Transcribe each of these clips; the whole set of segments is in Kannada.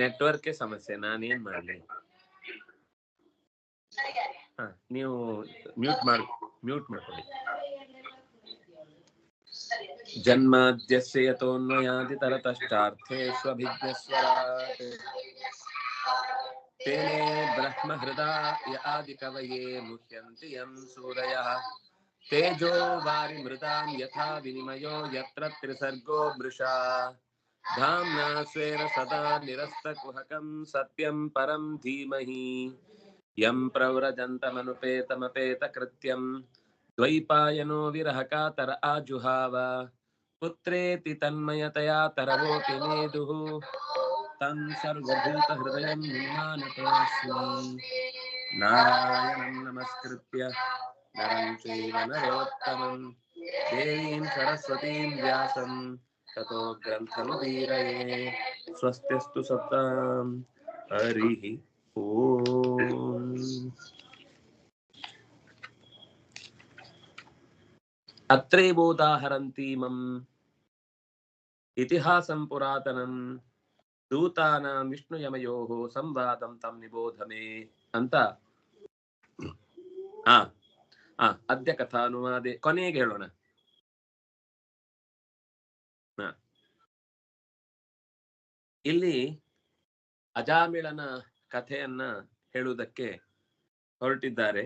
नेटवर्क समस्या नान ऐन हाँ न्यू म्यूट मार म्यूट मारले जन्माद्यस्य यतोन्वयादि तरतश्चार्थे स्वभिज्ञस्वरात्। तेने ब्रह्महृदा य आदिकवये मुह्यन्ति यं सूरयः तेजो वारिमृतां यथा विनिमयो यत्र त्रिसर्गो मृषा धाम्ना स्वेन सदा निरस्तकुहकं सत्यं परं धीमहि यं प्रव्रजन्तमनुपेतमपेतकृत्यं द्वैपायनो विरहकातर आजुहाव पुत्रेति तन्मयतया तरवोऽपि नेदुः तं सर्वभूतहृदयं निर्मानतोऽस्मि नारायणं नमस्कृत्य नरं चैव नरोत्तमं देवीं सरस्वतीं व्यासं ततो ग्रन्थमुदीरये स्वस्त्यस्तु सत्तां हरिः ॐ अत्रैवोदाहरन्तीमम् इतिहासं पुरातनं ದೂತಾನಾಂ ವಿಷ್ಣುಯಮಯೋ ಸಂವಾದಂ ತಂ ನಿಬೋಧ ಮೇ ಅಂತ. ಆ ಆ, ಅದ್ಯ ಕಥಾನುವಾದೆ. ಕೊನೆಗೆ ಹೇಳೋಣ. ಇಲ್ಲಿ ಅಜಾಮಿಳನ ಕಥೆಯನ್ನ ಹೇಳುವುದಕ್ಕೆ ಹೊರಟಿದ್ದಾರೆ.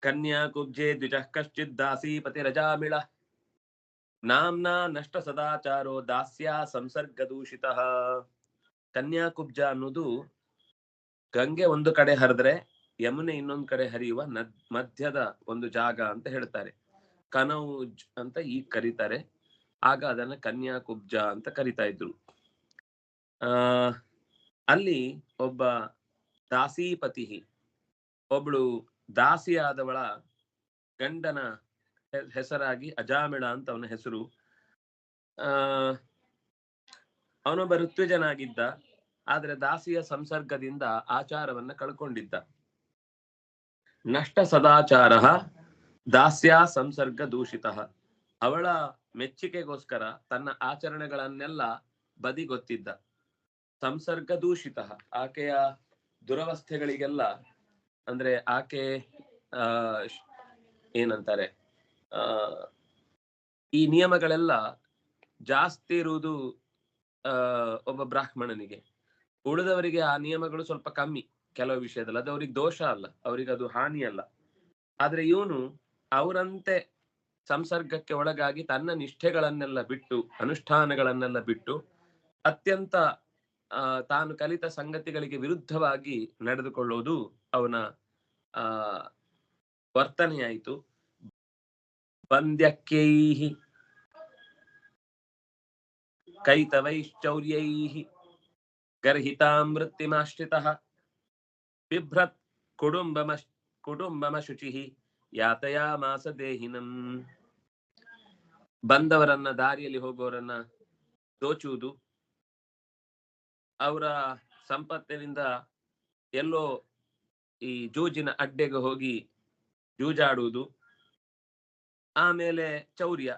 ಕನ್ಯಾ ಕುಬ್ಜೆ ದ್ವಿಜ ಕಶ್ಚಿತ್ ದಾಸೀಪತಿ ರಜಾಮಿಳ. ನಾಮ್ನಾ ನಷ್ಟ ಸದಾಚಾರೋ ದಾಸ್ಯ ಸಂಸರ್ಗ ದೂಷಿತಃ ಕನ್ಯಾಕುಬ್ಜ ಅನ್ನೋದು ಗಂಗೆ ಒಂದು ಕಡೆ ಹರಿದ್ರೆ ಯಮುನೆ ಇನ್ನೊಂದು ಕಡೆ ಹರಿಯುವ ನದ್, ಮಧ್ಯದ ಒಂದು ಜಾಗ ಅಂತ ಹೇಳ್ತಾರೆ. ಕನೌಜ್ ಅಂತ ಈಗ ಕರೀತಾರೆ. ಆಗ ಅದನ್ನ ಕನ್ಯಾಕುಬ್ಜ ಅಂತ ಕರಿತಾ ಇದ್ರು. ಆ, ಅಲ್ಲಿ ಒಬ್ಬ ದಾಸೀಪತಿ ಒಬ್ಳು ದಾಸಿಯಾದವಳ ಗಂಡನ ಹೆಸರಾಗಿ ಅಜಾಮಿಳ ಅಂತ ಅವನ ಹೆಸರು. ಆ ಅವನೊಬ್ಬ ಋತ್ವಿಜನಾಗಿದ್ದ, ಆದ್ರೆ ದಾಸಿಯ ಸಂಸರ್ಗದಿಂದ ಆಚಾರವನ್ನ ಕಳ್ಕೊಂಡಿದ್ದ. ನಷ್ಟ ಸದಾಚಾರ ದಾಸ್ಯ ಸಂಸರ್ಗ ದೂಷಿತ. ಅವಳ ಮೆಚ್ಚುಗೆಗೋಸ್ಕರ ತನ್ನ ಆಚರಣೆಗಳನ್ನೆಲ್ಲ ಬದಿಗೊತ್ತಿದ್ದ. ಸಂಸರ್ಗ ದೂಷಿತ. ಆಕೆಯ ದುರವಸ್ಥೆಗಳಿಗೆಲ್ಲ, ಅಂದ್ರೆ ಆಕೆ, ಆ ಏನಂತಾರೆ, ಆ, ಈ ನಿಯಮಗಳೆಲ್ಲ ಜಾಸ್ತಿ ಇರುವುದು ಒಬ್ಬ ಬ್ರಾಹ್ಮಣನಿಗೆ. ಉಳಿದವರಿಗೆ ಆ ನಿಯಮಗಳು ಸ್ವಲ್ಪ ಕಮ್ಮಿ ಕೆಲವು ವಿಷಯದಲ್ಲಿ. ಅದು ಅವ್ರಿಗೆ ದೋಷ ಅಲ್ಲ, ಅವ್ರಿಗೆ ಅದು ಹಾನಿ ಅಲ್ಲ. ಆದ್ರೆ ಇವನು ಅವರಂತೆ ಸಂಸರ್ಗಕ್ಕೆ ಒಳಗಾಗಿ ತನ್ನ ನಿಷ್ಠೆಗಳನ್ನೆಲ್ಲ ಬಿಟ್ಟು, ಅನುಷ್ಠಾನಗಳನ್ನೆಲ್ಲ ಬಿಟ್ಟು ಅತ್ಯಂತ ತಾನು ಕಲಿತ ಸಂಗತಿಗಳಿಗೆ ವಿರುದ್ಧವಾಗಿ ನಡೆದುಕೊಳ್ಳುವುದು ಅವನ, ಆ, ವರ್ತನೆಯಾಯಿತು. ಬಂದ್ಯಕ್ಕೈಃ ಕೈತವೈಶ್ಚೌರ್ಯೈಃ ಬಿಭ್ರತ್ ವೃತ್ತಿಮಾಶ್ರಿತಃ ಬಿಭ್ರತ್ ಶುಚಿ ಕುಟುಂಬಮಶುಚಿಃ ಯಾತಯಾಮಾಸ ದೇಹಿನಂ. ಬಂದವರನ್ನ, ದಾರಿಯಲ್ಲಿ ಹೋಗೋರನ್ನ ದೋಚುವುದು. ಅವರ ಸಂಪತ್ತಿನಿಂದ ಎಲ್ಲೋ ಈ ಜೂಜಿನ ಅಡ್ಡೆಗೆ ಹೋಗಿ ಜೂಜಾಡುವುದು. ಆಮೇಲೆ ಚೌರ್ಯ.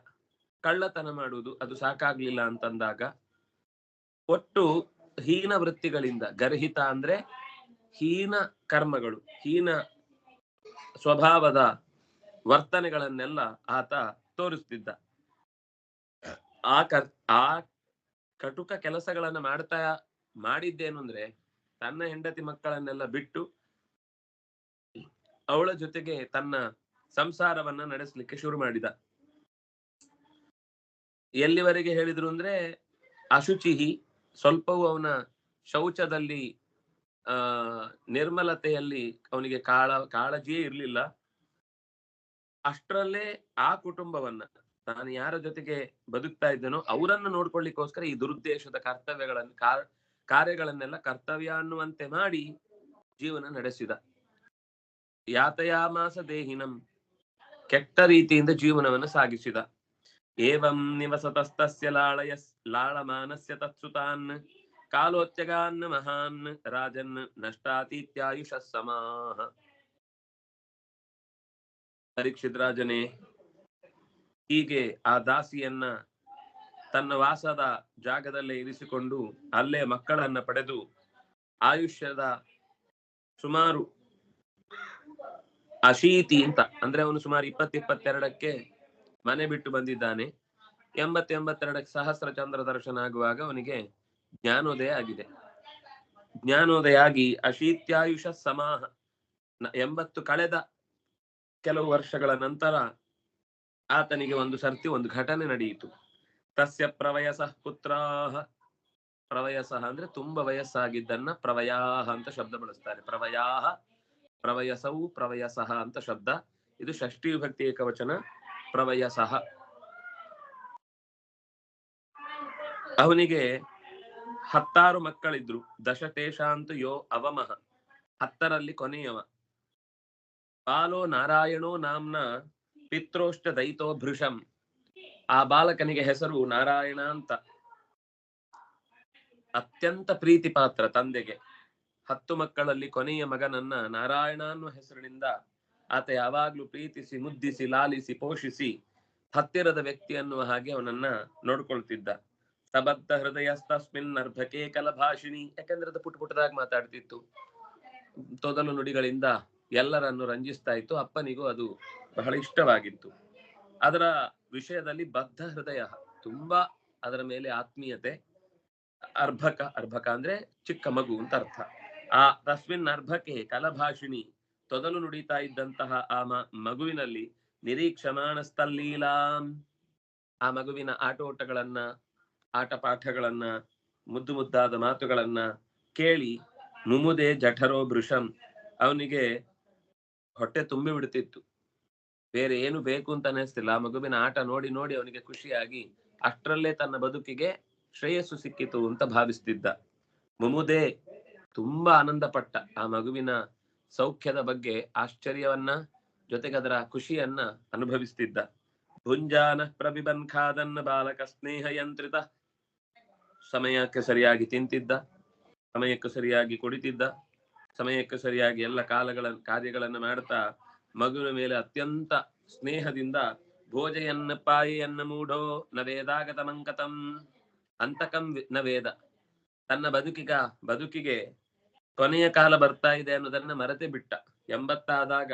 ಕಳ್ಳತನ ಮಾಡುವುದು ಅದು ಸಾಕಾಗ್ಲಿಲ್ಲ ಅಂತಂದಾಗ ಒಟ್ಟು ಹೀನ ವೃತ್ತಿಗಳಿಂದ ಗರ್ಹಿತ ಅಂದ್ರೆ ಹೀನ ಕರ್ಮಗಳು, ಹೀನ ಸ್ವಭಾವದ ವರ್ತನೆಗಳನ್ನೆಲ್ಲ ಆತ ತೋರಿಸ್ತಿದ್ದ. ಆ ಕರ್, ಆ ಕಟುಕ ಕೆಲಸಗಳನ್ನ ಮಾಡ್ತಾ, ಮಾಡಿದ್ದೇನು ಅಂದ್ರೆ ತನ್ನ ಹೆಂಡತಿ ಮಕ್ಕಳನ್ನೆಲ್ಲ ಬಿಟ್ಟು ಅವಳ ಜೊತೆಗೆ ತನ್ನ ಸಂಸಾರವನ್ನ ನಡೆಸಲಿಕ್ಕೆ ಶುರು ಮಾಡಿದ. ಎಲ್ಲಿವರೆಗೆ ಹೇಳಿದ್ರು ಅಂದ್ರೆ ಅಶುಚಿಹಿ ಸ್ವಲ್ಪವೂ ಅವನ ಶೌಚದಲ್ಲಿ, ಆ, ನಿರ್ಮಲತೆಯಲ್ಲಿ ಅವನಿಗೆ ಕಾಳ, ಕಾಳಜಿಯೇ ಇರಲಿಲ್ಲ. ಅಷ್ಟರಲ್ಲೇ ಆ ಕುಟುಂಬವನ್ನ ತಾನು ಯಾರ ಜೊತೆಗೆ ಬದುಕ್ತಾ ಇದ್ದನೋ ಅವರನ್ನು ನೋಡ್ಕೊಳ್ಳಿಕ್ಕೋಸ್ಕರ ಈ ದುರುದ್ದೇಶದ ಕರ್ತವ್ಯಗಳನ್ನು ಕಾರ್ಯಗಳನ್ನೆಲ್ಲ ಕರ್ತವ್ಯ ಅನ್ನುವಂತೆ ಮಾಡಿ ಜೀವನ ನಡೆಸಿದ. ಯಾತಯಾಮಾಸ ದೇಹಿನಂ ಕೆಟ್ಟ ರೀತಿಯಿಂದ ಜೀವನವನ್ನು ಸಾಗಿಸಿದ. ಏವಂ ನಿವಸತಸ್ತಸ್ಯ ಲಾಳಯ ಲಾಳಮಾನಸ್ಯ ತತ್ಸುತಾನ್ ಕಾಲೋತ್ಯಗಾನ್ ಮಹಾನ್ ರಾಜನ್ ನಷ್ಟಾತೀತ್ಯಾಯುಷ ಸಮಾಹ ಪರೀಕ್ಷಿತ್ ರಾಜನೇ ಹೀಗೆ ಆ ದಾಸಿಯನ್ನ ತನ್ನ ವಾಸದ ಜಾಗದಲ್ಲೇ ಇರಿಸಿಕೊಂಡು ಅಲ್ಲೇ ಮಕ್ಕಳನ್ನ ಪಡೆದು ಆಯುಷ್ಯದ ಸುಮಾರು ಅಶೀತಿ ಅಂತ, ಅಂದ್ರೆ ಅವನು ಸುಮಾರು ಇಪ್ಪತ್ ಇಪ್ಪತ್ತೆರಡಕ್ಕೆ ಮನೆ ಬಿಟ್ಟು ಬಂದಿದ್ದಾನೆ. ಎಂಬತ್ತೆಂಬತ್ತೆರಡಕ್ಕೆ ಸಹಸ್ರ ಚಂದ್ರ ದರ್ಶನ ಆಗುವಾಗ ಅವನಿಗೆ ಜ್ಞಾನೋದಯ ಆಗಿದೆ. ಜ್ಞಾನೋದಯ ಆಗಿ ಅಶೀತ್ಯಾಯುಷ ಸಮಾಹ. ಎಂಬತ್ತು ಕಳೆದ ಕೆಲವು ವರ್ಷಗಳ ನಂತರ ಆತನಿಗೆ ಒಂದು ಸರ್ತಿ ಒಂದು ಘಟನೆ ನಡೆಯಿತು. ತಸ್ಯ ಪ್ರವಯಸ ಪುತ್ರಾಹ. ಪ್ರವಯಸ ಅಂದ್ರೆ ತುಂಬಾ ವಯಸ್ಸಾಗಿದ್ದನ್ನ ಪ್ರವಯಾಹ ಅಂತ ಶಬ್ದ ಬಳಸ್ತಾರೆ. ಪ್ರವಯಾಹ ಪ್ರವಯಸವು ಪ್ರವಯಸಃ ಅಂತ ಶಬ್ದ. ಇದು ಷಷ್ಠಿ ವಿಭಕ್ತಿ ಏಕವಚನ. ಪ್ರವಯಸಃ ಅವನಿಗೆ ಹತ್ತಾರು ಮಕ್ಕಳಿದ್ರು. ದಶತೇಶಾಂತು ಯೋ ಅವಮಹ. ಹತ್ತರಲ್ಲಿ ಕೊನೆಯವ. ಬಾಲೋ ನಾರಾಯಣೋ ನಾಮ್ನ ಪಿತ್ರೋಷ್ಟ ದೈತೋ ಭೃಷಂ ಆ ಬಾಲಕನಿಗೆ ಹೆಸರು ನಾರಾಯಣ ಅಂತ. ಅತ್ಯಂತ ಪ್ರೀತಿ ಪಾತ್ರ ತಂದೆಗೆ. ಹತ್ತು ಮಕ್ಕಳಲ್ಲಿ ಕೊನೆಯ ಮಗನನ್ನ ನಾರಾಯಣ ಅನ್ನೋ ಹೆಸರಿನಿಂದ ಆತ ಯಾವಾಗ್ಲೂ ಪ್ರೀತಿಸಿ, ಮುದ್ದಿಸಿ, ಲಾಲಿಸಿ, ಪೋಷಿಸಿ ಹತ್ತಿರದ ವ್ಯಕ್ತಿ ಅನ್ನುವ ಹಾಗೆ ಅವನನ್ನ ನೋಡ್ಕೊಳ್ತಿದ್ದ. ಸಬದ್ಧ ಹೃದಯಸ್ತಸ್ಮಿನ್ ನರ್ಭಕೆ ಕಲಭಾಷಿಣಿ ಯಾಕಂದ್ರೆ ಅದು ಪುಟ್ ಪುಟ್ಟದಾಗಿ ಮಾತಾಡ್ತಿತ್ತು. ತೊದಲು ನುಡಿಗಳಿಂದ ಎಲ್ಲರನ್ನು ರಂಜಿಸ್ತಾ ಇತ್ತು. ಅಪ್ಪನಿಗೂ ಅದು ಬಹಳ ಇಷ್ಟವಾಗಿತ್ತು. ಅದರ ವಿಷಯದಲ್ಲಿ ಬದ್ಧ ಹೃದಯ ತುಂಬಾ ಅದರ ಮೇಲೆ ಆತ್ಮೀಯತೆ, ಅರ್ಭಕ ಅರ್ಭಕ ಅಂದ್ರೆ ಚಿಕ್ಕ ಮಗು ಅಂತ ಅರ್ಥ. ಆ ತಸ್ಮಿನ್ ಅರ್ಭಕೆ ಕಲಭಾಷಿಣಿ ತೊದಲು ನುಡಿತಾ ಇದ್ದಂತಹ ಆ ಮಗುವಿನಲ್ಲಿ ನಿರೀಕ್ಷಮಾಣಸ್ತಲ್ಲೀಲಾಂ ಆ ಮಗುವಿನ ಆಟೋಟಗಳನ್ನ ಆಟ ಪಾಠಗಳನ್ನ, ಮುದ್ದು ಮುದ್ದಾದ ಮಾತುಗಳನ್ನ ಕೇಳಿ ಮುಮುದೆ ಜಠರೋ ಭೃಷಂ ಅವನಿಗೆ ಹೊಟ್ಟೆ ತುಂಬಿ ಬಿಡ್ತಿತ್ತು. ಬೇರೆ ಏನು ಬೇಕು ಅಂತ ಅನಿಸ್ತಿಲ್ಲ ಆ ಮಗುವಿನ ಆಟ ನೋಡಿ ನೋಡಿ ಅವನಿಗೆ ಖುಷಿಯಾಗಿ ಅಷ್ಟರಲ್ಲೇ ತನ್ನ ಬದುಕಿಗೆ ಶ್ರೇಯಸ್ಸು ಸಿಕ್ಕಿತು ಅಂತ ಭಾವಿಸ್ತಿದ್ದ. ಮುಮುದೆ ತುಂಬಾ ಆನಂದ ಪಟ್ಟ ಆ ಮಗುವಿನ ಸೌಖ್ಯದ ಬಗ್ಗೆ ಆಶ್ಚರ್ಯವನ್ನ ಜೊತೆಗೆ ಅದರ ಖುಷಿಯನ್ನ ಅನುಭವಿಸ್ತಿದ್ದ. ಭುಂಜಾನ ಪ್ರಬಿಬನ್ ಖಾದನ್ನ ಬಾಲಕ ಸ್ನೇಹ ಯಂತ್ರಿತ ಸಮಯಕ್ಕೆ ಸರಿಯಾಗಿ ತಿಂತಿದ್ದ, ಸಮಯಕ್ಕೆ ಸರಿಯಾಗಿ ಕುಡಿತಿದ್ದ, ಸಮಯಕ್ಕೆ ಸರಿಯಾಗಿ ಎಲ್ಲ ಕಾಲಗಳ ಕಾರ್ಯಗಳನ್ನು ಮಾಡ್ತಾ ಮಗುವಿನ ಮೇಲೆ ಅತ್ಯಂತ ಸ್ನೇಹದಿಂದ ಭೋಜೆಯನ್ನ ಪಾಯಿಯನ್ನ ಮೂಢೋ ನ ವೇದಾಗತ ಮಂಕತಂ ಅಂತಕಂ ನ ವೇದ ತನ್ನ ಬದುಕಿಗ ಬದುಕಿಗೆ ಕೊನೆಯ ಕಾಲ ಬರ್ತಾ ಇದೆ ಅನ್ನೋದನ್ನ ಮರೆತೇ ಬಿಟ್ಟ. ಎಂಬತ್ತಾದಾಗ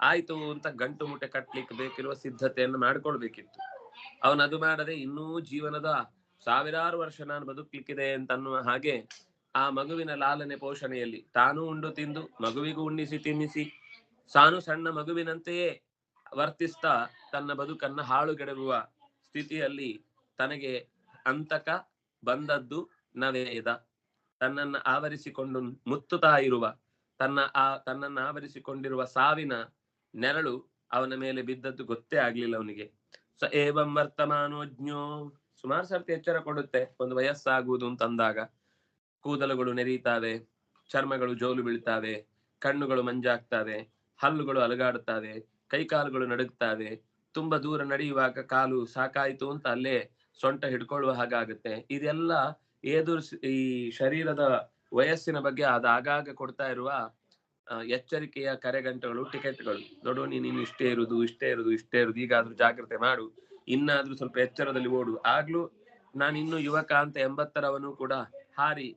ಆಯ್ತು ಅಂತ ಗಂಟು ಮುಟ್ಟೆ ಕಟ್ಲಿಕ್ಕೆ ಬೇಕಿರುವ ಸಿದ್ಧತೆಯನ್ನು ಮಾಡ್ಕೊಳ್ಬೇಕಿತ್ತು. ಅವನು ಅದು ಮಾಡದೆ ಇನ್ನೂ ಜೀವನದ ಸಾವಿರಾರು ವರ್ಷ ನಾನು ಬದುಕ್ಲಿಕ್ಕಿದೆ ಅಂತ ಅನ್ನುವ ಹಾಗೆ ಆ ಮಗುವಿನ ಲಾಲನೆ ಪೋಷಣೆಯಲ್ಲಿ ತಾನು ಉಂಡು ತಿಂದು ಮಗುವಿಗೂ ಉಣ್ಣಿಸಿ ತಿನ್ನಿಸಿ ತಾನು ಸಣ್ಣ ಮಗುವಿನಂತೆಯೇ ವರ್ತಿಸ್ತಾ ತನ್ನ ಬದುಕನ್ನ ಹಾಳುಗೆಡಗುವ ಸ್ಥಿತಿಯಲ್ಲಿ ತನಗೆ ಅಂತಕ ಬಂದದ್ದು ನವೇದ. ತನ್ನನ್ನ ಆವರಿಸಿಕೊಂಡು ಮುತ್ತುತ್ತಾ ಇರುವ, ತನ್ನ ಆ, ತನ್ನನ್ನ ಆವರಿಸಿಕೊಂಡಿರುವ ಸಾವಿನ ನೆರಳು ಅವನ ಮೇಲೆ ಬಿದ್ದದ್ದು ಗೊತ್ತೇ ಆಗ್ಲಿಲ್ಲ ಅವನಿಗೆ. ಸ ಏವಂ ವರ್ತಮಾನೋಜ್ಞೋ ಸುಮಾರು ಸರ್ತಿ ಎಚ್ಚರ ಕೊಡುತ್ತೆ ಒಂದು ವಯಸ್ಸಾಗುವುದು ಅಂತ ಅಂದಾಗ. ಕೂದಲುಗಳು ನೆರೀತಾವೆ, ಚರ್ಮಗಳು ಜೋಲು ಬೀಳ್ತಾವೆ, ಕಣ್ಣುಗಳು ಮಂಜಾಗ್ತಾವೆ, ಹಲ್ಲುಗಳು ಅಲಗಾಡುತ್ತವೆ, ಕೈಕಾಲುಗಳು ನಡುಗ್ತಾವೆ, ತುಂಬಾ ದೂರ ನಡೆಯುವಾಗ ಕಾಲು ಸಾಕಾಯ್ತು ಅಂತ ಅಲ್ಲೇ ಸೊಂಟ ಹಿಡ್ಕೊಳ್ಳುವ ಹಾಗಾಗುತ್ತೆ. ಇದೆಲ್ಲ ಎದುರಿಸಿ ಈ ಶರೀರದ ವಯಸ್ಸಿನ ಬಗ್ಗೆ ಅದು ಆಗಾಗ ಕೊಡ್ತಾ ಇರುವ ಎಚ್ಚರಿಕೆಯ ಕರೆಗಂಟೆಗಳು, ಟಿಕೆಟ್ಗಳು. ನೋಡು, ನೀನು ಇಷ್ಟೇ ಇರುದು ಇಷ್ಟೇ ಇರುದು ಇಷ್ಟೇ ಇರುದು, ಈಗಾದ್ರೂ ಜಾಗ್ರತೆ ಮಾಡು. ಇನ್ನಾದ್ರೂ ಸ್ವಲ್ಪ ಎಚ್ಚರದಲ್ಲಿ ಓಡು. ಆಗ್ಲೂ ನಾನು ಇನ್ನು ಯುವಕ ಅಂತ ಎಂಬತ್ತರವನು ಕೂಡ ಹಾರಿ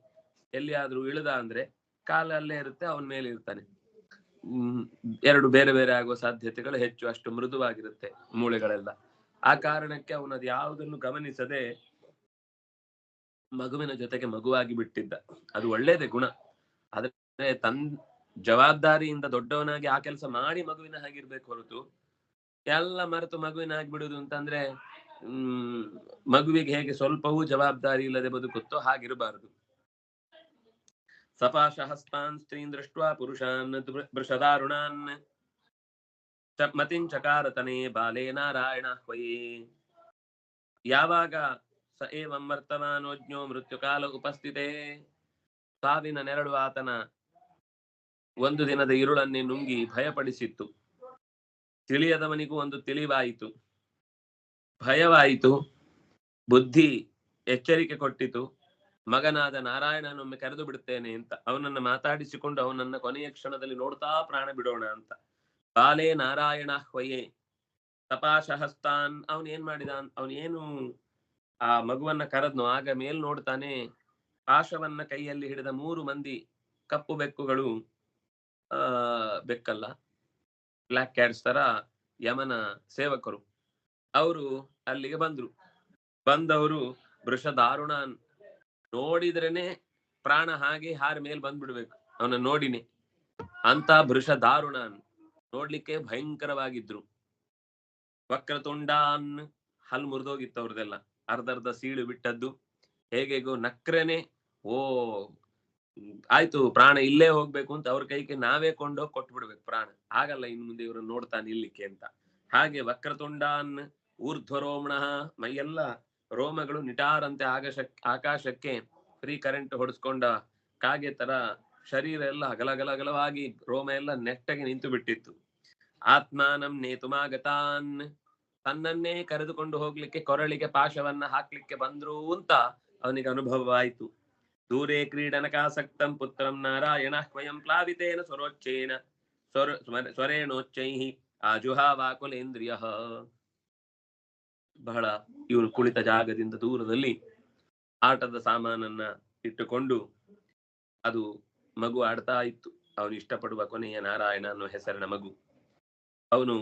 ಎಲ್ಲಿಯಾದ್ರೂ ಇಳಿದ ಅಂದ್ರೆ ಕಾಲಲ್ಲೇ ಇರುತ್ತೆ, ಅವನ ಮೇಲೆ ಇರ್ತಾನೆ. ಎರಡು ಬೇರೆ ಬೇರೆ ಆಗುವ ಸಾಧ್ಯತೆಗಳು ಹೆಚ್ಚು, ಅಷ್ಟು ಮೃದುವಾಗಿರುತ್ತೆ ಮೂಳೆಗಳೆಲ್ಲ. ಆ ಕಾರಣಕ್ಕೆ ಅವನದು ಯಾವುದನ್ನು ಗಮನಿಸದೆ ಮಗುವಿನ ಜೊತೆಗೆ ಮಗುವಾಗಿ ಬಿಟ್ಟಿದ್ದ. ಅದು ಒಳ್ಳೇದೇ ಗುಣ. ಆದ್ರೆ ತನ್ ಜವಾಬ್ದಾರಿಯಿಂದ ದೊಡ್ಡವನಾಗಿ ಆ ಕೆಲಸ ಮಾಡಿ ಮಗುವಿನ ಹಾಗಿರ್ಬೇಕು ಹೊರತು ಎಲ್ಲ ಮರೆತು ಮಗುವಿನ ಆಗಿಬಿಡುದು ಅಂತಂದ್ರೆ, ಹ್ಮ್, ಮಗುವಿಗೆ ಹೇಗೆ ಸ್ವಲ್ಪವೂ ಜವಾಬ್ದಾರಿ ಇಲ್ಲದೆ ಬದುಕುತ್ತೋ ಹಾಗಿರಬಾರದು. ಸಪಾಶಹಸ್ತಾನ್ ಸ್ತ್ರೀನ್ ದೃಷ್ಟ ಪುರುಷಾನ್ ಬೃಷದಾರುಣಾನ್ ವೃಷದಾರುಣಾನ್ ಚ- ಮತಿಂಚಕಾರ ತನೇ ಬಾಲೇ ನಾರಾಯಣ ಯಾವಾಗ ಸ ಏವಂ ವರ್ತಮಾನೋಜ್ಞೋ ಮೃತ್ಯುಕಾಲ ಉಪಸ್ಥಿತೆ ಸಾವಿನ ನೆರಳು ಆತನ ಒಂದು ದಿನದ ಇರುಳನ್ನೇ ನುಂಗಿ ಭಯಪಡಿಸಿತ್ತು. ತಿಳಿಯದವನಿಗೂ ಒಂದು ತಿಳಿವಾಯಿತು. ಭಯವಾಯಿತು. ಬುದ್ಧಿ ಎಚ್ಚರಿಕೆ ಕೊಟ್ಟಿತು. ಮಗನಾದ ನಾರಾಯಣನೊಮ್ಮೆ ಕರೆದು ಬಿಡುತ್ತೇನೆ ಅಂತ. ಅವನನ್ನ ಮಾತಾಡಿಸಿಕೊಂಡು ಅವನನ್ನ ಕೊನೆಯ ಕ್ಷಣದಲ್ಲಿ ನೋಡ್ತಾ ಪ್ರಾಣ ಬಿಡೋಣ ಅಂತ. ಬಾಲೇ ನಾರಾಯಣ ಹೊಯ್ಯೆ ತಪಾಶಹಸ್ತಾನ್. ಅವನೇನ್ ಮಾಡಿದ ಅವನೇನು ಆ ಮಗುವನ್ನ ಕರೆದ್ನು. ಆಗ ಮೇಲ್ ನೋಡ್ತಾನೆ ಪಾಶವನ್ನ ಕೈಯಲ್ಲಿ ಹಿಡಿದ ಮೂರು ಮಂದಿ ಕಪ್ಪು ಬೆಕ್ಕುಗಳು, ಆ, ಬೆಕ್ಕಲ್ಲ ಬ್ಲ್ಯಾಕ್ ಕ್ಯಾಟ್ಸ್ ತರ ಯಮನ ಸೇವಕರು, ಅವರು ಅಲ್ಲಿಗೆ ಬಂದ್ರು. ಬಂದವರು ವೃಷ ದಾರುಣ ನೋಡಿದ್ರೇನೆ ಪ್ರಾಣ ಹಾಗೆ ಹಾರ ಮೇಲ್ ಬಂದ್ಬಿಡ್ಬೇಕು. ಅವನ ನೋಡಿನಿ. ಅಂತ ಭೃಷ ದಾರುಣ ನೋಡ್ಲಿಕ್ಕೆ ಭಯಂಕರವಾಗಿದ್ರು. ವಕ್ರತುಂಡಾನ್ ಹಲ್ ಮುರಿದೋಗಿತ್ತು ಅವ್ರದೆಲ್ಲ. ಅರ್ಧರ್ಧ ಸೀಳು ಬಿಟ್ಟದ್ದು. ಹೇಗೆಗೋ ನಕ್ರನೆ, ಓ, ಆಯ್ತು ಪ್ರಾಣ ಇಲ್ಲೇ ಹೋಗ್ಬೇಕು ಅಂತ ಅವ್ರ ಕೈಗೆ ನಾವೇ ಕೊಂಡೋಗಿ ಕೊಟ್ಬಿಡ್ಬೇಕು ಪ್ರಾಣ. ಆಗಲ್ಲ ಇನ್ ಮುಂದೆ ಇವ್ರನ್ನ ನೋಡ್ತಾ ನಿಲ್ಲಿಕ್ಕೆ ಅಂತ. ಹಾಗೆ ವಕ್ರತುಂಡಾನ್, ಊರ್ಧ್ವರೋಮಣ ಮೈಯೆಲ್ಲ ರೋಮಗಳು ನಿಟಾರಂತೆ ಆಗಶ ಆಕಾಶಕ್ಕೆ ಫ್ರೀ ಕರೆಂಟ್ ಹೊಡೆಸ್ಕೊಂಡ ಕಾಗೆ ತರ ಶರೀರ ಎಲ್ಲ ಅಗಲಗಲಗಲವಾಗಿ ರೋಮ ಎಲ್ಲ ನೆಟ್ಟಗೆ ನಿಂತು ಬಿಟ್ಟಿತ್ತು ಆತ್ಮಾನಂ ನೇತುಮಾಗತಾನ್. ತನ್ನನ್ನೇ ಕರೆದುಕೊಂಡು ಹೋಗ್ಲಿಕ್ಕೆ ಕೊರಳಿಗೆ ಪಾಶವನ್ನ ಹಾಕ್ಲಿಕ್ಕೆ ಬಂದ್ರು ಅಂತ ಅವನಿಗೆ ಅನುಭವವಾಯಿತು. ದೂರೇ ಕ್ರೀಡನಕಾಸಕ್ತಂ ಪುತ್ರಂ ನಾರಾಯಣ ಸ್ವಯಂ ಪ್ಲಾವಿತೇನ ಸ್ವರೋಚ್ಚೇನ ಸ್ವರ ಸ್ವರೇಣೋಚ್ಚೈ ಆಜುಹಾವಾಕುಲೇಂದ್ರಿಯ ಬಹಳ ಇವನು ಕುಳಿತ ಜಾಗದಿಂದ ದೂರದಲ್ಲಿ ಆಟದ ಸಾಮಾನನ್ನ ಇಟ್ಟುಕೊಂಡು ಅದು ಮಗು ಆಡ್ತಾ ಇತ್ತು. ಅವನು ಇಷ್ಟಪಡುವ ಕೊನೆಯ ನಾರಾಯಣ ಅನ್ನೋ ಹೆಸರಿನ ಮಗು. ಅವನು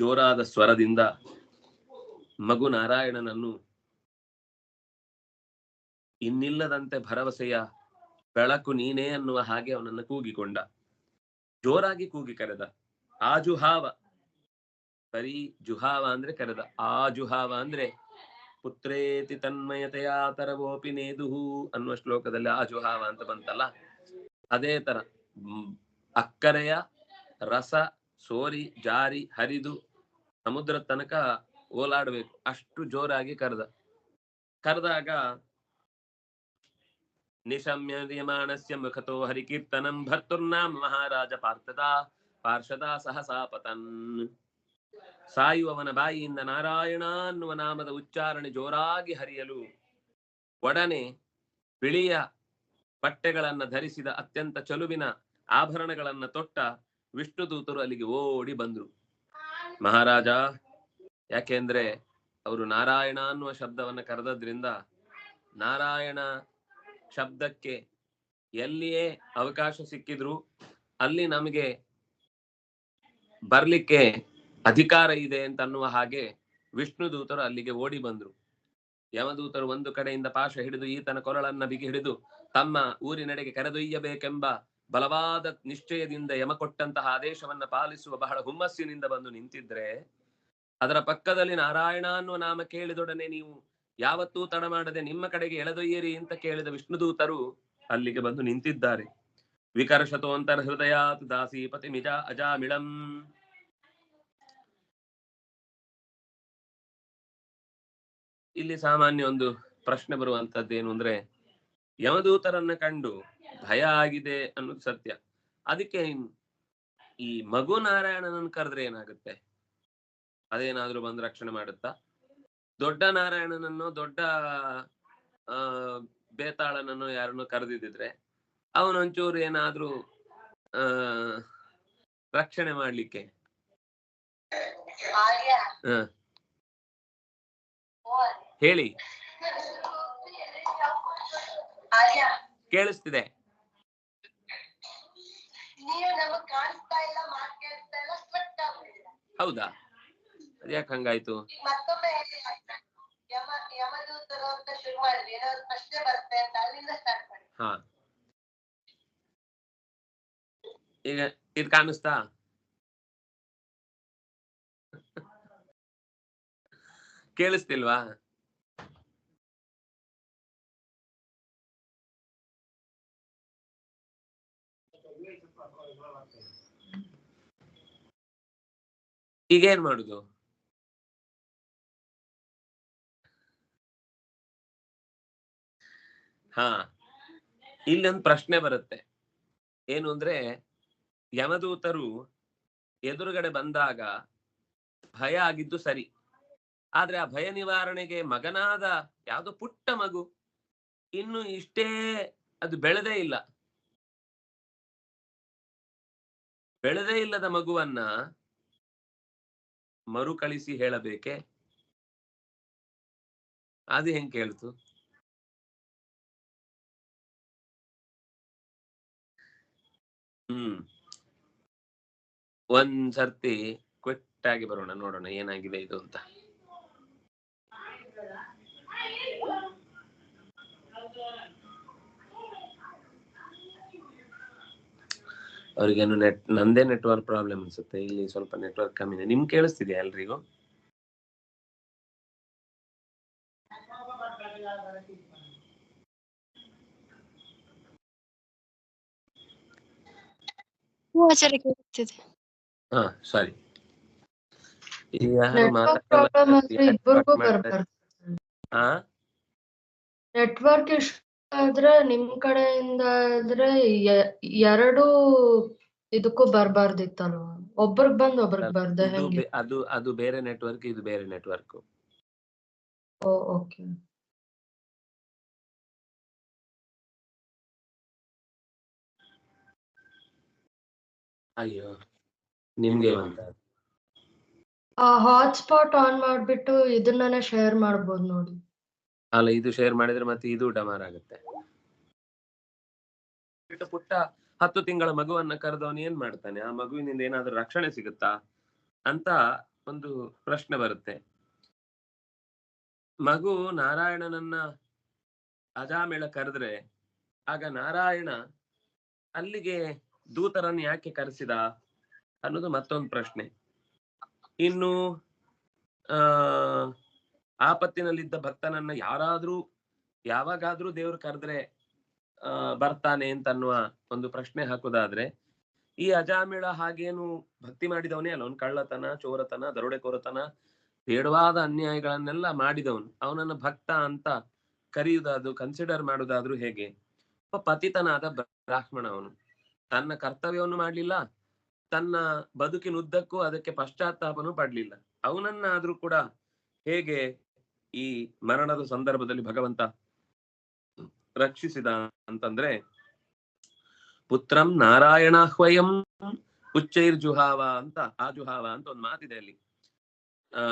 ಜೋರಾದ ಸ್ವರದಿಂದ ಮಗು ನಾರಾಯಣನನ್ನು, ಇನ್ನಿಲ್ಲದಂತೆ ಭರವಸೆಯ ಬೆಳಕು ನೀನೇ ಅನ್ನುವ ಹಾಗೆ ಅವನನ್ನು ಕೂಗಿಕೊಂಡ. ಜೋರಾಗಿ ಕೂಗಿ ಕರೆದ. ಆಜುಹಾವ ಜುಹಾವ. ಬರೀ ಜುಹಾವ ಅಂದ್ರೆ ಕರೆದ. ಆಜುಹಾವ ಜುಹಾವ ಅಂದ್ರೆ, ಪುತ್ರೇತಿ ತನ್ಮಯತೆಯ ತರವೋಪಿ ನೇದುಹು ಅನ್ನುವ ಶ್ಲೋಕದಲ್ಲಿ ಆಜುಹಾವ ಜುಹಾವ ಅಂತ ಬಂತಲ್ಲ? ಅದೇ ತರ, ಅಕ್ಕರೆಯ ರಸ ಸೋರಿ ಜಾರಿ ಹರಿದು ಸಮುದ್ರ ತನಕ ಓಲಾಡ್ಬೇಕು. ಅಷ್ಟು ಜೋರಾಗಿ ಕರೆದ. ಕರೆದಾಗ ನಿಶಮ್ಯ ನಿಯಮಾನಸ್ಯ ಮುಖತೋ ಹರಿಕೀರ್ತನಂ ಭರ್ತುರ್ನಾಮ ಮಹಾರಾಜ ಪಾರ್ಥದ, ಪಾರ್ಷದ ಸಹಸಾ ಪತನ್. ಸಾಯುವವನ ಬಾಯಿಯಿಂದ ನಾರಾಯಣ ಅನ್ನುವ ನಾಮದ ಉಚ್ಚಾರಣೆ ಜೋರಾಗಿ ಹರಿಯಲು ಒಡನೆ ಬಿಳಿಯ ಬಟ್ಟೆಗಳನ್ನ ಧರಿಸಿದ ಅತ್ಯಂತ ಚಲುವಿನ ಆಭರಣಗಳನ್ನ ತೊಟ್ಟ ವಿಷ್ಣುದೂತರು ಅಲ್ಲಿಗೆ ಓಡಿ ಬಂದ್ರು. ಮಹಾರಾಜ, ಯಾಕೆಂದ್ರೆ ಅವರು ನಾರಾಯಣ ಅನ್ನುವ ಶಬ್ದವನ್ನ ಕರೆದದ್ರಿಂದ ನಾರಾಯಣ ಶಬ್ದಕ್ಕೆ ಎಲ್ಲಿಯೇ ಅವಕಾಶ ಸಿಕ್ಕಿದ್ರು ಅಲ್ಲಿ ನಮಗೆ ಬರ್ಲಿಕ್ಕೆ ಅಧಿಕಾರ ಇದೆ ಅಂತ ಅನ್ನುವ ಹಾಗೆ ವಿಷ್ಣು ದೂತರು ಅಲ್ಲಿಗೆ ಓಡಿ ಬಂದ್ರು. ಯಮದೂತರು ಒಂದು ಕಡೆಯಿಂದ ಪಾಶ ಹಿಡಿದು ಈತನ ಕೊರಳನ್ನ ಬಿಗಿ ಹಿಡಿದು ತಮ್ಮ ಊರಿನೆಡೆಗೆ ಕರೆದೊಯ್ಯಬೇಕೆಂಬ ಬಲವಾದ ನಿಶ್ಚಯದಿಂದ ಯಮ ಕೊಟ್ಟಂತಹ ಆದೇಶವನ್ನ ಪಾಲಿಸುವ ಬಹಳ ಹುಮ್ಮಸ್ಸಿನಿಂದ ಬಂದು ನಿಂತಿದ್ರೆ, ಅದರ ಪಕ್ಕದಲ್ಲಿ ನಾರಾಯಣ ಅನ್ನುವ ನಾಮ ಕೇಳಿದೊಡನೆ ನೀವು ಯಾವತ್ತೂ ತಡ ಮಾಡದೆ ನಿಮ್ಮ ಕಡೆಗೆ ಎಳೆದೊಯ್ಯಿರಿ ಅಂತ ಕೇಳಿದ ವಿಷ್ಣುದೂತರು ಅಲ್ಲಿಗೆ ಬಂದು ನಿಂತಿದ್ದಾರೆ. ವಿಕರ್ಷತೋ ಹೃದಯಾತ್ ದಾಸೀಪತಿ ಮಿಜ ಅಜಾಮಿಳಂ. ಇಲ್ಲಿ ಸಾಮಾನ್ಯ ಒಂದು ಪ್ರಶ್ನೆ ಬರುವಂತದ್ದೇನು ಅಂದ್ರೆ, ಯಮದೂತರನ್ನ ಕಂಡು ಭಯ ಆಗಿದೆ ಅನ್ನೋದು ಸತ್ಯ. ಅದಕ್ಕೆ ಈ ಮಗು ನಾರಾಯಣನನ್ನು ಕರೆದ್ರೆ ಏನಾಗುತ್ತೆ? ಅದೇನಾದ್ರೂ ಬಂದು ರಕ್ಷಣೆ ಮಾಡುತ್ತಾ? ದೊಡ್ಡ ನಾರಾಯಣನನ್ನು ದೊಡ್ಡ ಆ ಬೇತಾಳನನ್ನು ಯಾರನ್ನು ಕರೆದಿದ್ರೆ ಅವನೊಂಚೂರು ಏನಾದ್ರೂ ಆ ರಕ್ಷಣೆ ಮಾಡ್ಲಿಕ್ಕೆ. ಹೇಳಿ. ಕೇಳಿಸ್ತಿದೆ. ಅಲ್ಲಿಂದ ಸ್ಟಾರ್ಟ್ ಹಂಗಾಯ್ತು ಹಾ. ಈಗ ಇದು ಕಾಣಿಸ್ತಾ? ಕೇಳಿಸ್ತಿಲ್ವಾ? ಈಗೇನ್ ಮಾಡುದು? ಹಾ. ಇಲ್ಲೊಂದು ಪ್ರಶ್ನೆ ಬರುತ್ತೆ. ಏನು ಅಂದ್ರೆ, ಯಮದೂತರು ಎದುರುಗಡೆ ಬಂದಾಗ ಭಯ ಆಗಿದ್ದು ಸರಿ. ಆದ್ರೆ ಆ ಭಯ ನಿವಾರಣೆಗೆ ಮಗನಾದ ಯಾವ್ದೋ ಪುಟ್ಟ ಮಗು. ಇನ್ನು ಇಷ್ಟೇ ಅದು ಬೆಳೆದೇ ಇಲ್ಲ. ಬೆಳೆದೇ ಇಲ್ಲದ ಮಗುವನ್ನ ಮರುಕಳಿಸಿ ಹೇಳಬೇಕೆ? ಅದು ಹೆಂಗ್ ಕೇಳ್ತು? ಹ್ಮ್. ಒಂದ್ಸರ್ತಿ ಕ್ವಿಟ್ ಆಗಿ ಬರೋಣ ನೋಡೋಣ ಏನಾಗಿದೆ ಇದು ಅಂತ. ಅವ್ರಿಗೇನು ನೆಟ್ ನಂದೇ ನೆಟ್ವರ್ಕ್ ಪ್ರಾಬ್ಲಮ್ ಅನ್ಸುತ್ತೆ? ಇಲ್ಲಿ ಸ್ವಲ್ಪ ನೆಟ್ವರ್ಕ್ ಕಮ್ಮಿದೆ ನಿಮ್ ಕೇಳಿಸ್ತಿದ್ಯಾ ಎಲ್ರಿಗೂ? ಹಾ ಸರಿ ಈಗ ನೆಟ್ವರ್ಕ್ ಇಶ್ಯೂ ಆದ್ರೆ ನಿಮ್ ಕಡೆಯಿಂದ ಆದ್ರೆ ಎರಡು ಇದಕ್ಕೂ ಬರ್ಬಾರ್ದಿತ್ತಲ್ವ? ಒಬ್ರಿಗ್ ಬಂದ್ ಒಬ್ರಿಗ್ ಬರ್ದೆ ಹೆಂಗೆ. ಅದು ಅದು ಬೇರೆ ನೆಟ್ವರ್ಕ್ ಇದು ಬೇರೆ ನೆಟ್ವರ್ಕ್ ಓ ಓಕೆ. ಅಯ್ಯೋ ನಿಮ್ಗೆ ಅಂತ ಆ ಹಾಟ್ಸ್ಪಾಟ್ ಆನ್ ಮಾಡ್ಬಿಟ್ಟು ಇದನ್ನೇ ಶೇರ್ ಮಾಡ್ಬೋದು ನೋಡಿ. ಅಲ್ಲ, ಇದು ಶೇರ್ ಮಾಡಿದ್ರೆ ಮತ್ತೆ ಇದು ಡಮಾರ್ ಆಗುತ್ತೆ. ಪುಟ್ಟ ಹತ್ತು ತಿಂಗಳ ಮಗುವನ್ನ ಕರೆದವನು ಏನ್ ಮಾಡ್ತಾನೆ? ಆ ಮಗುವಿನಿಂದ ಏನಾದ್ರೂ ರಕ್ಷಣೆ ಸಿಗುತ್ತಾ? ಅಂತ ಒಂದು ಪ್ರಶ್ನೆ ಬರುತ್ತೆ. ಮಗು ನಾರಾಯಣನನ್ನ ಅಜಾಮೇಳ ಕರೆದ್ರೆ, ಆಗ ನಾರಾಯಣ ಅಲ್ಲಿಗೆ ದೂತರನ್ನು ಯಾಕೆ ಕರೆಸಿದ ಅನ್ನೋದು ಮತ್ತೊಂದು ಪ್ರಶ್ನೆ. ಇನ್ನು, ಆ ಆಪತ್ತಿನಲ್ಲಿದ್ದ ಭಕ್ತನನ್ನ ಯಾರಾದ್ರೂ, ಯಾವಾಗಾದ್ರೂ ದೇವ್ರು ಕರೆದ್ರೆ ಬರ್ತಾನೆ ಅಂತ ಅನ್ನುವ ಒಂದು ಪ್ರಶ್ನೆ ಹಾಕುದಾದ್ರೆ, ಈ ಅಜಾಮಿಳ ಹಾಗೇನು ಭಕ್ತಿ ಮಾಡಿದವನೇ ಅಲ್ಲ, ಅವನು ಕಳ್ಳತನ, ಚೋರತನ, ದರೋಡೆಕೋರತನ, ಬೇಡವಾದ ಅನ್ಯಾಯಗಳನ್ನೆಲ್ಲ ಮಾಡಿದವನು. ಅವನನ್ನ ಭಕ್ತ ಅಂತ ಕರೆಯುವುದಾದ್ರು ಕನ್ಸಿಡರ್ ಮಾಡುವುದಾದ್ರೂ ಹೇಗೆ? ಪತಿತನಾದ ಬ್ರಾಹ್ಮಣ ಅವನು. ತನ್ನ ಕರ್ತವ್ಯವನ್ನು ಮಾಡ್ಲಿಲ್ಲ, ತನ್ನ ಬದುಕಿನುದ್ದಕ್ಕೂ ಅದಕ್ಕೆ ಪಶ್ಚಾತ್ತಾಪನೂ ಪಡ್ಲಿಲ್ಲ. ಅವನನ್ನಾದ್ರೂ ಕೂಡ ಹೇಗೆ ಈ ಮರಣದ ಸಂದರ್ಭದಲ್ಲಿ ಭಗವಂತ ರಕ್ಷಿಸಿದ ಅಂತಂದ್ರೆ, ಪುತ್ರಂ ನಾರಾಯಣಾಹ್ವಯಂ ಉಚ್ಚೈರ್ಜುಹಾವ ಅಂತ, ಆ ಜುಹಾವ ಅಂತ ಒಂದು ಮಾತಿದೆ ಅಲ್ಲಿ. ಆ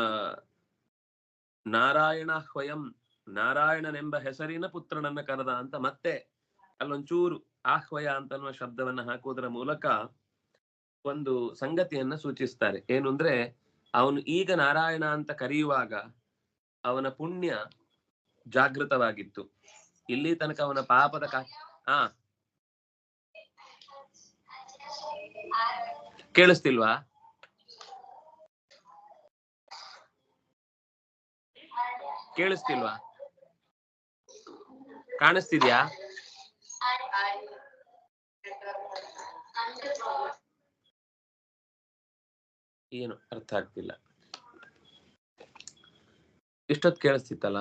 ನಾರಾಯಣಾಹ್ವಯಂ ನಾರಾಯಣನೆಂಬ ಹೆಸರಿನ ಪುತ್ರನನ್ನ ಕರೆದ ಅಂತ ಮತ್ತೆ ಅಲ್ಲೊಂಚೂರು ಆಹ್ವಯ ಅಂತನ್ನುವ ಶಬ್ದವನ್ನ ಹಾಕುವುದರ ಮೂಲಕ ಒಂದು ಸಂಗತಿಯನ್ನ ಸೂಚಿಸ್ತಾರೆ. ಏನು ಅಂದ್ರೆ, ಅವನು ಈಗ ನಾರಾಯಣ ಅಂತ ಕರೆಯುವಾಗ ಅವನ ಪುಣ್ಯ ಜಾಗೃತವಾಗಿತ್ತು. ಇಲ್ಲಿ ತನಕ ಅವನ ಪಾಪದ ಕಾ ಹಾ ಕೇಳಿಸ್ತಿಲ್ವಾ? ಕೇಳಿಸ್ತಿಲ್ವಾ? ಕಾಣಿಸ್ತಿದ್ಯಾ? ಏನು, ಅರ್ಥ ಆಗ್ತಿಲ್ಲ. ಇಷ್ಟೊತ್ತು ಕೇಳಿಸ್ತಿತ್ತಲ್ಲ?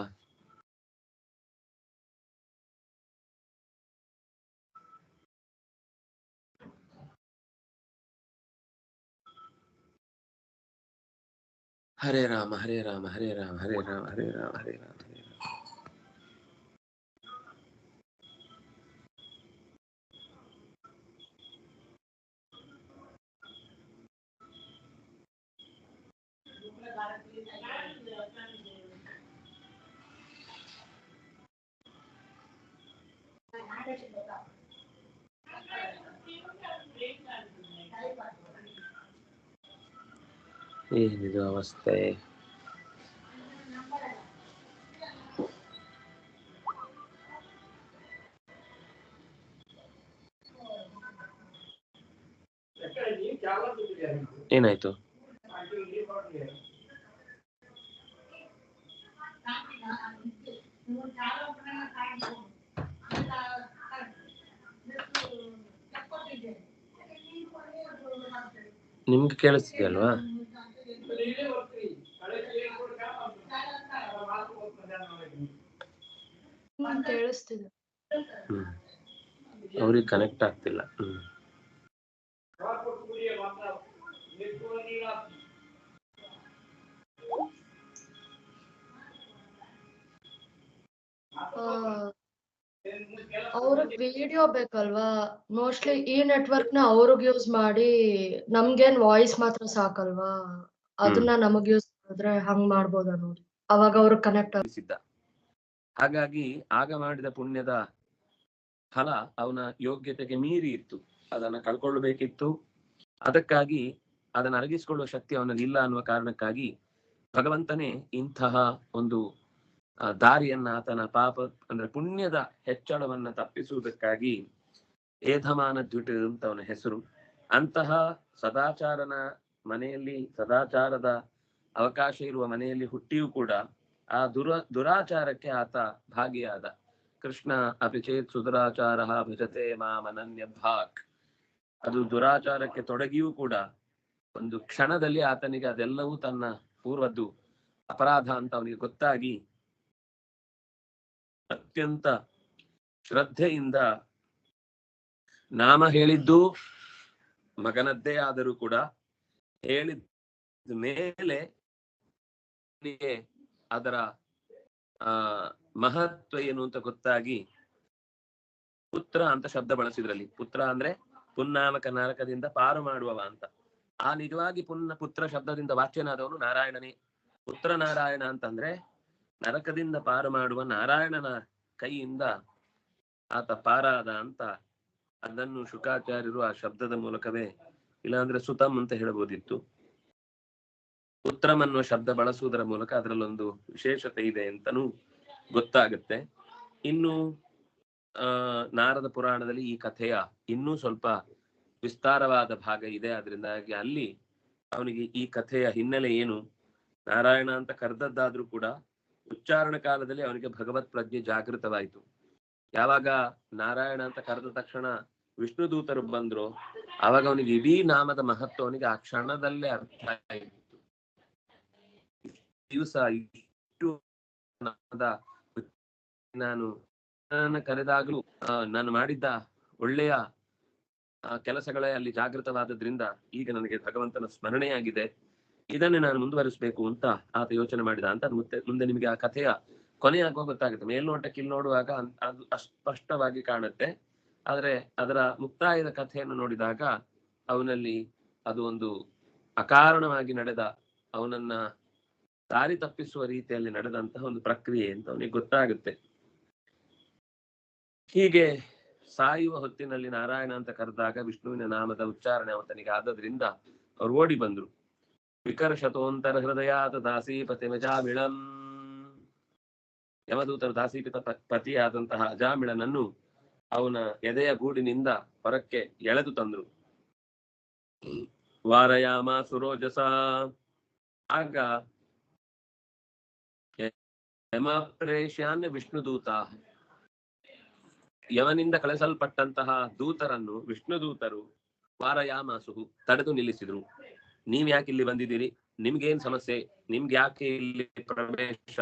ಹರೇ ರಾಮ ಹರೇ ರಾಮ ಹರೇ ರಾಮ ಹರೇ ರಾಮ ಹರೇ ರಾಮ ಹರೇ ರಾಮ ಹರೇ ರಾಮ. ಏನಿದು ಅವಸ್ಥೆ ಏನಾಯ್ತು ನಿಮ್ಗೆ ಕೇಳಿಸ್ತಿದೆ ಅಲ್ವಾ? ಅವ್ರಿಗೆ ಕನೆಕ್ಟ್ ಆಗ್ತಿಲ್ಲ. ಹ್ಮ್. ವಿಡಿಯೋ ಬೇಕಲ್ವಾ? ಮೋಸ್ಟ್ಲಿ ಈ ನೆಟ್ವರ್ಕ್ನ ಅವ್ರಿಗೆ ಯೂಸ್ ಮಾಡಿ ನಮ್ಗೇನ್ ವಾಯ್ಸ್ ಮಾತ್ರ ಸಾಕಲ್ವಾ? ಅದನ್ನ ನಮಗ್ ಯೂಸ್ ಮಾಡಿದ್ರೆ ಹಂಗ್ ಮಾಡ್ಬೋದ ನೋಡಿ. ಅವಾಗ ಅವ್ರಿಗೆ ಕನೆಕ್ಟ್ ಸಿದ್ಧ. ಹಾಗಾಗಿ ಆಗ ಮಾಡಿದ ಪುಣ್ಯದ ಫಲ ಅವನ ಯೋಗ್ಯತೆಗೆ ಮೀರಿ ಇತ್ತು. ಅದನ್ನ ಕಳ್ಕೊಳ್ಬೇಕಿತ್ತು. ಅದಕ್ಕಾಗಿ ಅದನ್ನ ಅರಗಿಸಿಕೊಳ್ಳುವ ಶಕ್ತಿ ಅವನಲ್ಲಿ ಇಲ್ಲ ಅನ್ನುವ ಕಾರಣಕ್ಕಾಗಿ ಭಗವಂತನೇ ಇಂತಹ ಒಂದು ದಾರಿಯನ್ನ ಆತನ ಪಾಪ, ಅಂದ್ರೆ ಪುಣ್ಯದ ಹೆಚ್ಚಳವನ್ನ ತಪ್ಪಿಸುವುದಕ್ಕಾಗಿ ಏಧಮಾನ ದ್ವಿಟ ಅಂತ ಅವನ ಹೆಸರು. ಅಂತಹ ಸದಾಚಾರನ ಮನೆಯಲ್ಲಿ, ಸದಾಚಾರದ ಅವಕಾಶ ಇರುವ ಮನೆಯಲ್ಲಿ ಹುಟ್ಟಿಯೂ ಕೂಡ ಆ ದುರ, ದುರಾಚಾರಕ್ಕೆ ಆತ ಭಾಗಿಯಾದ. ಕೃಷ್ಣ ಅಭಿಚೇತ್ ಸುದುರಾಚಾರ ಭಜತೆ ಮಾಮನನ್ಯ ಭಾಕ್. ಅದು ದುರಾಚಾರಕ್ಕೆ ತೊಡಗಿಯೂ ಕೂಡ ಒಂದು ಕ್ಷಣದಲ್ಲಿ ಆತನಿಗೆ ಅದೆಲ್ಲವೂ ತನ್ನ ಪೂರ್ವದ್ದು ಅಪರಾಧ ಅಂತ ಅವನಿಗೆ ಗೊತ್ತಾಗಿ ಅತ್ಯಂತ ಶ್ರದ್ಧೆಯಿಂದ ನಾಮ ಹೇಳಿದ್ದು ಮಗನದ್ದೇ ಆದರೂ ಕೂಡ ಹೇಳಿದ ಮೇಲೆ ಅದರ, ಆ, ಮಹತ್ವ ಏನು ಅಂತ ಗೊತ್ತಾಗಿ ಪುತ್ರ ಅಂತ ಶಬ್ದ ಬಳಸಿದ್ರಲ್ಲಿ. ಪುತ್ರ ಅಂದ್ರೆ ಪುನ್ನಾಮಕ ನರಕದಿಂದ ಪಾರು ಮಾಡುವವ ಅಂತ. ಆ ನಿಜವಾಗಿ ಪುನ್ನ ಪುತ್ರ ಶಬ್ದದಿಂದ ವಾಚ್ಯನಾದವನು ನಾರಾಯಣನೇ. ಪುತ್ರ ನಾರಾಯಣ ಅಂತಂದ್ರೆ ನರಕದಿಂದ ಪಾರು ಮಾಡುವ ನಾರಾಯಣನ ಕೈಯಿಂದ ಆತ ಪಾರಾದ ಅಂತ ಅದನ್ನು ಶುಕಾಚಾರ್ಯರು ಆ ಶಬ್ದದ ಮೂಲಕವೇ ಇಲ್ಲಾಂದ್ರೆ ಸುತಮ್ ಅಂತ ಹೇಳಬಹುದಿತ್ತು. ಉತ್ತರಂ ಅನ್ನುವ ಶಬ್ದ ಬಳಸುವುದರ ಮೂಲಕ ಅದರಲ್ಲೊಂದು ವಿಶೇಷತೆ ಇದೆ ಅಂತನೂ ಗೊತ್ತಾಗುತ್ತೆ. ಇನ್ನು, ಆ, ನಾರದ ಪುರಾಣದಲ್ಲಿ ಈ ಕಥೆಯ ಇನ್ನೂ ಸ್ವಲ್ಪ ವಿಸ್ತಾರವಾದ ಭಾಗ ಇದೆ. ಅದರಿಂದಾಗಿ ಅಲ್ಲಿ ಅವನಿಗೆ ಈ ಕಥೆಯ ಹಿನ್ನೆಲೆ ಏನು? ನಾರಾಯಣ ಅಂತ ಕರೆದದ್ದಾದ್ರೂ ಕೂಡ ಉಚ್ಚಾರಣ ಕಾಲದಲ್ಲಿ ಅವನಿಗೆ ಭಗವತ್ ಪ್ರಜ್ಞೆ ಜಾಗೃತವಾಯಿತು. ಯಾವಾಗ ನಾರಾಯಣ ಅಂತ ಕರೆದ ತಕ್ಷಣ ವಿಷ್ಣು ದೂತರು ಬಂದ್ರು, ಆವಾಗ ಅವನಿಗೆ ಇಡೀ ನಾಮದ ಮಹತ್ವ ಅವನಿಗೆ ಆ ಕ್ಷಣದಲ್ಲೇ ಅರ್ಥ ಆಯಿತು ದಿವಸ ಇಷ್ಟು ನಾಮದ ನಾನು ನನ್ನ ಕರೆದಾಗಲೂ ನಾನು ಮಾಡಿದ್ದ ಒಳ್ಳೆಯ ಕೆಲಸಗಳೇ ಅಲ್ಲಿ ಜಾಗೃತವಾದದ್ರಿಂದ ಈಗ ನನಗೆ ಭಗವಂತನ ಸ್ಮರಣೆಯಾಗಿದೆ. ಇದನ್ನೇ ನಾನು ಮುಂದುವರಿಸಬೇಕು ಅಂತ ಆತ ಯೋಚನೆ ಮಾಡಿದ ಅಂತ ಮುಂದೆ ಮುಂದೆ ನಿಮಗೆ ಆ ಕಥೆಯ ಕೊನೆಯಾಗುವ ಗೊತ್ತಾಗುತ್ತೆ ಮೇಲ್ನೋಟಕ್ಕೆ ಇಲ್ಲಿ ನೋಡುವಾಗ ಅದು ಅಸ್ಪಷ್ಟವಾಗಿ ಕಾಣುತ್ತೆ. ಆದ್ರೆ ಅದರ ಮುಕ್ತಾಯದ ಕಥೆಯನ್ನು ನೋಡಿದಾಗ ಅವನಲ್ಲಿ ಅದು ಒಂದು ಅಕಾರಣವಾಗಿ ನಡೆದ, ಅವನನ್ನ ದಾರಿ ತಪ್ಪಿಸುವ ರೀತಿಯಲ್ಲಿ ನಡೆದಂತಹ ಒಂದು ಪ್ರಕ್ರಿಯೆ ಅಂತ ಅವನಿಗೆ ಗೊತ್ತಾಗುತ್ತೆ. ಹೀಗೆ ಸಾಯುವ ಹೊತ್ತಿನಲ್ಲಿ ನಾರಾಯಣ ಅಂತ ಕರೆದಾಗ ವಿಷ್ಣುವಿನ ನಾಮದ ಉಚ್ಚಾರಣೆ ಅವತನಿಗೆ ಆದದ್ರಿಂದ ಅವ್ರು ಓಡಿ ಬಂದ್ರು. ವಿಕರ್ಷತೋಂತರ ಹೃದಯಾತ ದಾಸೀಪತಿ ಮಜಾಮಿಳಂ ಯಮದೂತರ ದಾಸೀಪಿತ ಪತಿಯಾದಂತಹ ಅಜಾಮಿಳನನ್ನು ಅವನ ಎದೆಯ ಗೂಡಿನಿಂದ ಹೊರಕ್ಕೆ ಎಳೆದು ತಂದ್ರು. ವಾರಯಾಮ ಸುರೋಜಸ. ಆಗ ಯಮ ಪ್ರೇಷ್ಯಾನ್ ವಿಷ್ಣುದೂತ ಯವನಿಂದ ಕಳಿಸಲ್ಪಟ್ಟಂತಹ ದೂತರನ್ನು ವಿಷ್ಣು ದೂತರು ವಾರಯಾಮಾಸುಹು ತಡೆದು ನಿಲ್ಲಿಸಿದ್ರು. ನೀವ್ ಯಾಕೆ ಇಲ್ಲಿ ಬಂದಿದ್ದೀರಿ? ನಿಮ್ಗೇನ್ ಸಮಸ್ಯೆ? ನಿಮ್ಗೆ ಯಾಕೆ ಇಲ್ಲಿ ಪ್ರವೇಶ?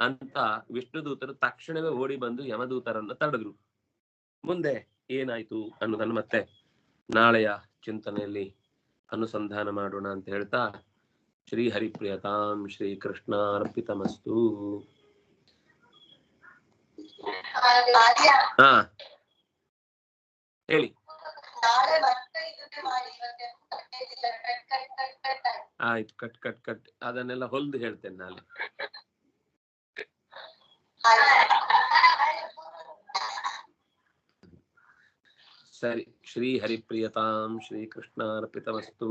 ಅಂತ ವಿಷ್ಣು ದೂತರು ತಕ್ಷಣವೇ ಓಡಿ ಬಂದು ಯಮದೂತರನ್ನ ತಡೆದ್ರು. ಮುಂದೆ ಏನಾಯ್ತು ಅನ್ನೋದನ್ನು ಮತ್ತೆ ನಾಳೆಯ ಚಿಂತನೆಯಲ್ಲಿ ಅನುಸಂಧಾನ ಮಾಡೋಣ ಅಂತ ಹೇಳ್ತಾ ಶ್ರೀ ಹರಿಪ್ರಿಯತಾಂ ಶ್ರೀ ಕೃಷ್ಣ ಅರ್ಪಿತಮಸ್ತು ಹಾ. ಹೇಳಿ. ಆಯ್ತು. ಕಟ್ ಕಟ್ ಕಟ್ ಅದನ್ನೆಲ್ಲ ಹೊಲ್ದು ಹೇಳ್ತೇನೆ ನಾನು ಸರಿ ಶ್ರೀ ಹರಿಪ್ರಿಯತಾಂ ಶ್ರೀ ಕೃಷ್ಣ ಅರ್ಪಿತಮಸ್ತು